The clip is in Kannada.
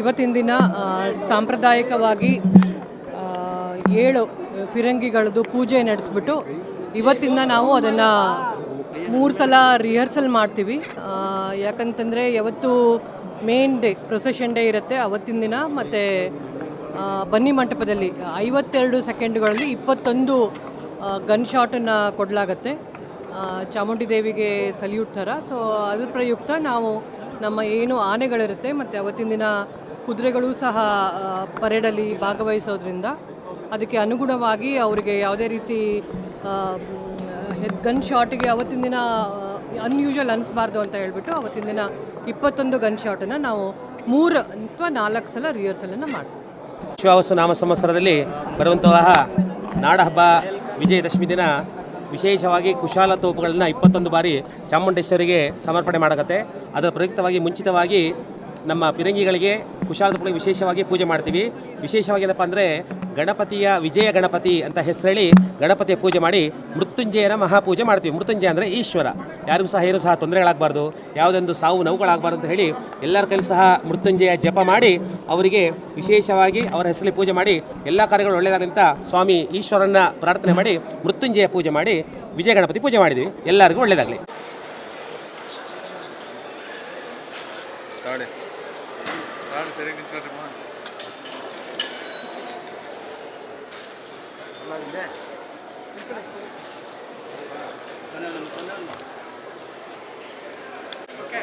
ಇವತ್ತಿನ ದಿನ ಸಾಂಪ್ರದಾಯಿಕವಾಗಿ ಏಳು ಫಿರಂಗಿಗಳದ್ದು ಪೂಜೆ ನಡೆಸ್ಬಿಟ್ಟು ಇವತ್ತಿಂದ ನಾವು ಅದನ್ನು ಮೂರು ಸಲ ರಿಹರ್ಸಲ್ ಮಾಡ್ತೀವಿ. ಯಾಕಂತಂದರೆ ಯಾವತ್ತು ಮೇನ್ ಡೇ ಪ್ರೊಸೆಷನ್ ಡೇ ಇರುತ್ತೆ ಅವತ್ತಿನ ದಿನ. ಮತ್ತು ಬನ್ನಿ ಮಂಟಪದಲ್ಲಿ ಐವತ್ತೆರಡು ಸೆಕೆಂಡ್ಗಳಲ್ಲಿ ಇಪ್ಪತ್ತೊಂದು ಗನ್ ಶಾಟನ್ನು ಕೊಡಲಾಗತ್ತೆ. ಚಾಮುಂಡಿ ದೇವಿಗೆ ಸಲ್ಯೂಟ್ ಥರ. ಸೊ ಅದ್ರ ಪ್ರಯುಕ್ತ ನಾವು ನಮ್ಮ ಏನು ಆನೆಗಳಿರುತ್ತೆ, ಮತ್ತು ಅವತ್ತಿನ ದಿನ ಕುದುರೆಗಳು ಸಹ ಪರೇಡಲ್ಲಿ ಭಾಗವಹಿಸೋದ್ರಿಂದ ಅದಕ್ಕೆ ಅನುಗುಣವಾಗಿ ಅವರಿಗೆ ಯಾವುದೇ ರೀತಿ ಗನ್ ಶಾಟಿಗೆ ಅವತ್ತಿನ ದಿನ ಅನ್ಯೂಶಲ್ ಅನಿಸ್ಬಾರ್ದು ಅಂತ ಹೇಳಿಬಿಟ್ಟು ಅವತ್ತಿನ ದಿನ ಇಪ್ಪತ್ತೊಂದು ಗನ್ ಶಾಟನ್ನು ನಾವು ಮೂರು ಅಥವಾ ನಾಲ್ಕು ಸಲ ರಿಹರ್ಸಲನ್ನು ಮಾಡ್ತೀವಿ. ವಿಶ್ವಾವಸು ನಾಮ ಸಂವತ್ಸರದಲ್ಲಿ ಬರುವಂತಹ ನಾಡಹಬ್ಬ ವಿಜಯದಶಮಿ ದಿನ ವಿಶೇಷವಾಗಿ ಕುಶಾಲ ತೋಪುಗಳನ್ನ ಇಪ್ಪತ್ತೊಂದು ಬಾರಿ ಚಾಮುಂಡೇಶ್ವರಿಗೆ ಸಮರ್ಪಣೆ ಮಾಡಕತ್ತೆ. ಅದರ ಪ್ರಯುಕ್ತವಾಗಿ ಮುಂಚಿತವಾಗಿ ನಮ್ಮ ಪಿರಂಗಿಗಳಿಗೆ ಕುಶಾಲದಪ್ಪಳಿಗೆ ವಿಶೇಷವಾಗಿ ಪೂಜೆ ಮಾಡ್ತೀವಿ. ವಿಶೇಷವಾಗಿ ಏನಪ್ಪ ಅಂದರೆ ಗಣಪತಿಯ ವಿಜಯ ಗಣಪತಿ ಅಂತ ಹೆಸರೇಳಿ ಗಣಪತಿಯ ಪೂಜೆ ಮಾಡಿ ಮೃತ್ಯುಂಜಯನ ಮಹಾಪೂಜೆ ಮಾಡ್ತೀವಿ. ಮೃತ್ಯುಂಜಯ ಅಂದರೆ ಈಶ್ವರ. ಯಾರಿಗೂ ಸಹ ಏನು ಸಹ ತೊಂದರೆಗಳಾಗಬಾರ್ದು ಯಾವುದೊಂದು ಸಾವು ನೋವುಗಳಾಗಬಾರ್ದು ಅಂತ ಹೇಳಿ ಎಲ್ಲರ ಕೈಲೂ ಸಹ ಮೃತ್ಯುಂಜಯ ಜಪ ಮಾಡಿ ಅವರಿಗೆ ವಿಶೇಷವಾಗಿ ಅವರ ಹೆಸರಲ್ಲಿ ಪೂಜೆ ಮಾಡಿ ಎಲ್ಲ ಕಾರ್ಯಗಳು ಒಳ್ಳೆಯದಾಗಂತ ಸ್ವಾಮಿ ಈಶ್ವರನ ಪ್ರಾರ್ಥನೆ ಮಾಡಿ ಮೃತ್ಯುಂಜಯ ಪೂಜೆ ಮಾಡಿ ವಿಜಯ ಗಣಪತಿ ಪೂಜೆ ಮಾಡಿದ್ವಿ. ಎಲ್ಲರಿಗೂ ಒಳ್ಳೆಯದಾಗಲಿ ராடு சரி நிற்கட்டுமா நல்லா இல்லை Okay.